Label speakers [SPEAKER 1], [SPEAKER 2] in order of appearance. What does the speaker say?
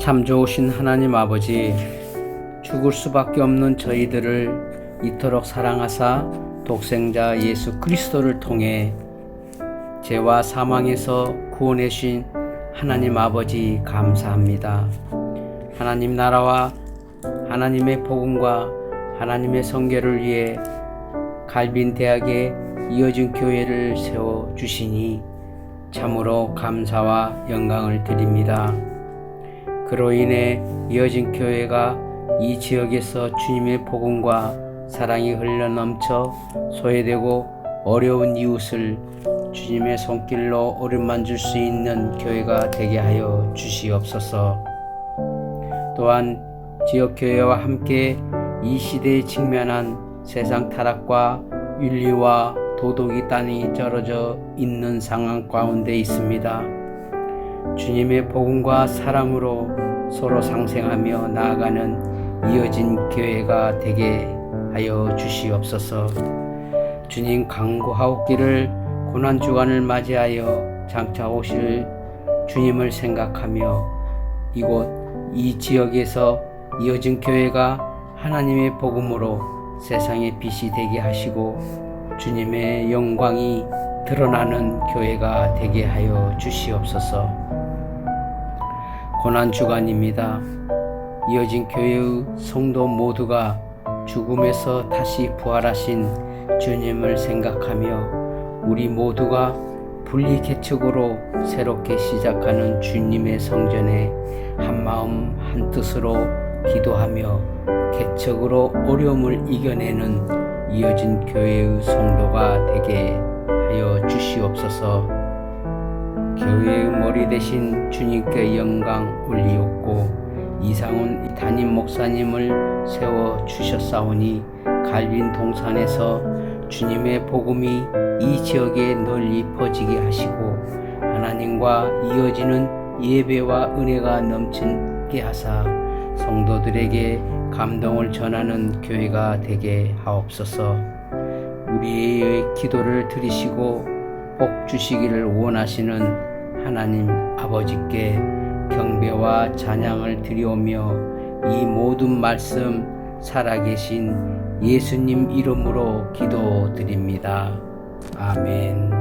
[SPEAKER 1] 참 좋으신 하나님 아버지, 죽을 수밖에 없는 저희들을 이토록 사랑하사 독생자 예수 그리스도를 통해 죄와 사망에서 구원해 주신 하나님 아버지 감사합니다. 하나님 나라와 하나님의 복음과 하나님의 성결을 위해 갈빈 대학에 이어진 교회를 세워 주시니 참으로 감사와 영광을 드립니다. 그로 인해 이어진 교회가 이 지역에서 주님의 복음과 사랑이 흘러넘쳐 소외되고 어려운 이웃을 주님의 손길로 오른만질 수 있는 교회가 되게 하여 주시옵소서. 또한 지역 교회와 함께 이 시대에 직면한 세상 타락과 윤리와 도덕이 땅이 떨어져 있는 상황 가운데 있습니다. 주님의 복음과 사랑으로 서로 상생하며 나아가는 이어진 교회가 되게 하여 주시옵소서. 주님 강구하옵기를 고난 주간을 맞이하여 장차 오실 주님을 생각하며 이곳 이 지역에서 이어진 교회가 하나님의 복음으로 세상의 빛이 되게 하시고 주님의 영광이 드러나는 교회가 되게 하여 주시옵소서. 고난 주간입니다. 이어진 교회의 성도 모두가 죽음에서 다시 부활하신 주님을 생각하며 우리 모두가 분리 개척으로 새롭게 시작하는 주님의 성전에 한 마음 한 뜻으로 기도하며 개척으로 어려움을 이겨내는 이어진 교회의 성도가 되게 하여 주시옵소서. 교회의 머리 대신 주님께 영광 올리옵고 이상훈 담임 목사님을 세워 주셨사오니 갈빈 동산에서 주님의 복음이 이 지역에 널리 퍼지게 하시고 하나님과 이어지는 예배와 은혜가 넘치게 하사 성도들에게 감동을 전하는 교회가 되게 하옵소서. 우리의 기도를 들으시고 복 주시기를 원하시는 하나님 아버지께 경배와 찬양을 드리오며 이 모든 말씀 살아계신 예수님 이름으로 기도드립니다. 아멘.